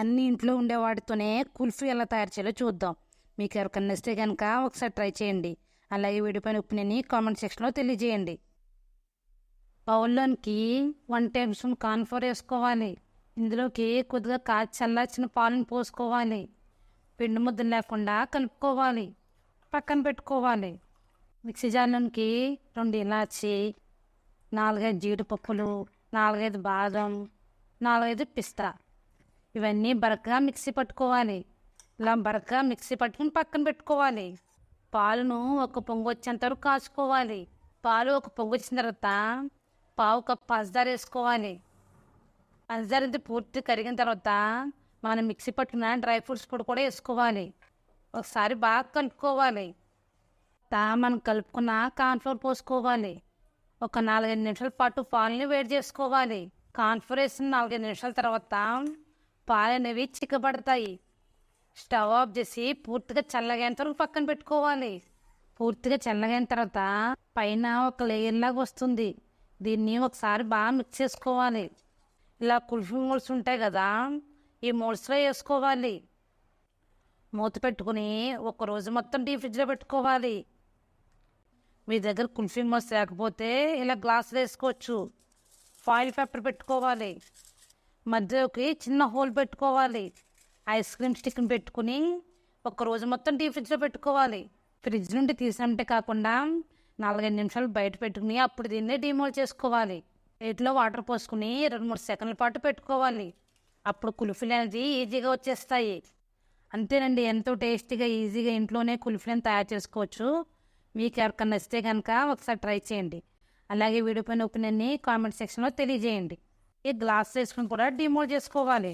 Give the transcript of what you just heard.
అన్ని ఇంట్లో ఉండే వాటితోనే కుల్ఫీ ఎలా తయారు చేయాలో చూద్దాం. మీకు ఎవరికన్నా ఇస్తే కనుక ఒకసారి ట్రై చేయండి. అలాగే వీడియో పైన కామెంట్ సెక్షన్లో తెలియజేయండి. బౌల్లోనికి వన్ టేబుల్ స్పూన్ వేసుకోవాలి. ఇందులోకి కొద్దిగా కాచి చల్లార్చిన పాలను పోసుకోవాలి. పిండి ముద్దలు లేకుండా కలుపుకోవాలి. పక్కన పెట్టుకోవాలి. మిక్సీ జార్లోనికి రెండు ఇలాచి నాలుగైదు జీడిపప్పులు నాలుగైదు బాదం నాలుగైదు పిస్తా. ఇవన్నీ బరకగా మిక్సీ పట్టుకోవాలి. ఇలా బరకగా మిక్సీ పట్టుకుని పక్కన పెట్టుకోవాలి. పాలను ఒక పొంగు వచ్చేంత వరకు కాచుకోవాలి. పాలు ఒక పొంగు వచ్చిన తర్వాత పావు కప్పు పంచదార వేసుకోవాలి. పంచదార ఇది పూర్తి కరిగిన తర్వాత మనం మిక్సీ పట్టుకున్న డ్రై ఫ్రూట్స్ పొడి కూడా వేసుకోవాలి. ఒకసారి బాగా కలుపుకోవాలి. తా మనం కలుపుకున్న కార్న్ఫ్లోర్ పోసుకోవాలి. ఒక నాలుగైదు నిమిషాల పాటు పాలని వేడి చేసుకోవాలి. కాన్ఫ్లోర్ వేసిన నాలుగైదు నిమిషాల తర్వాత పాలు అనేవి చిక్కబడతాయి. స్టవ్ ఆఫ్ చేసి పూర్తిగా చల్లగైన తర్వాత పక్కన పెట్టుకోవాలి. పూర్తిగా చల్లగైన తర్వాత పైన ఒక లేయర్ లాగా వస్తుంది. దీన్ని ఒకసారి బాగా మిక్స్ చేసుకోవాలి. ఇలా కుల్ఫీ మోల్స్ ఉంటాయి కదా ఈ మోల్స్లో వేసుకోవాలి. మూత పెట్టుకుని ఒక రోజు మొత్తం డీ ఫ్రిడ్జ్లో పెట్టుకోవాలి. మీ దగ్గర కుల్ఫీ మోల్స్ లేకపోతే ఇలా గ్లాసులు వేసుకోవచ్చు. ఫాయిల్ పేపర్ పెట్టుకోవాలి. మధ్యలోకి చిన్న హోల్ పెట్టుకోవాలి. ఐస్ క్రీమ్ స్టిక్ని పెట్టుకుని ఒక రోజు మొత్తం డీ ఫ్రిడ్జ్లో పెట్టుకోవాలి. ఫ్రిడ్జ్ నుండి తీసినట్టే కాకుండా నాలుగైదు నిమిషాలు బయట పెట్టుకుని అప్పుడు దీన్ని డిమోల్ చేసుకోవాలి. ప్లేట్లో వాటర్ పోసుకుని రెండు మూడు సెకండ్ల పాటు పెట్టుకోవాలి. అప్పుడు కుల్ఫీలు అనేది ఈజీగా వచ్చేస్తాయి. అంతేనండి ఎంతో టేస్టీగా ఈజీగా ఇంట్లోనే కుల్ఫీలను తయారు చేసుకోవచ్చు. మీకు ఎవరికన్నా నచ్చితే కనుక ఒకసారి ట్రై చేయండి. అలాగే వీడియో పైన ఒపీనియన్ని కామెంట్ సెక్షన్లో తెలియజేయండి. ఈ గ్లాస్ వేసుకుని కూడా డిమోల్ చేసుకోవాలి.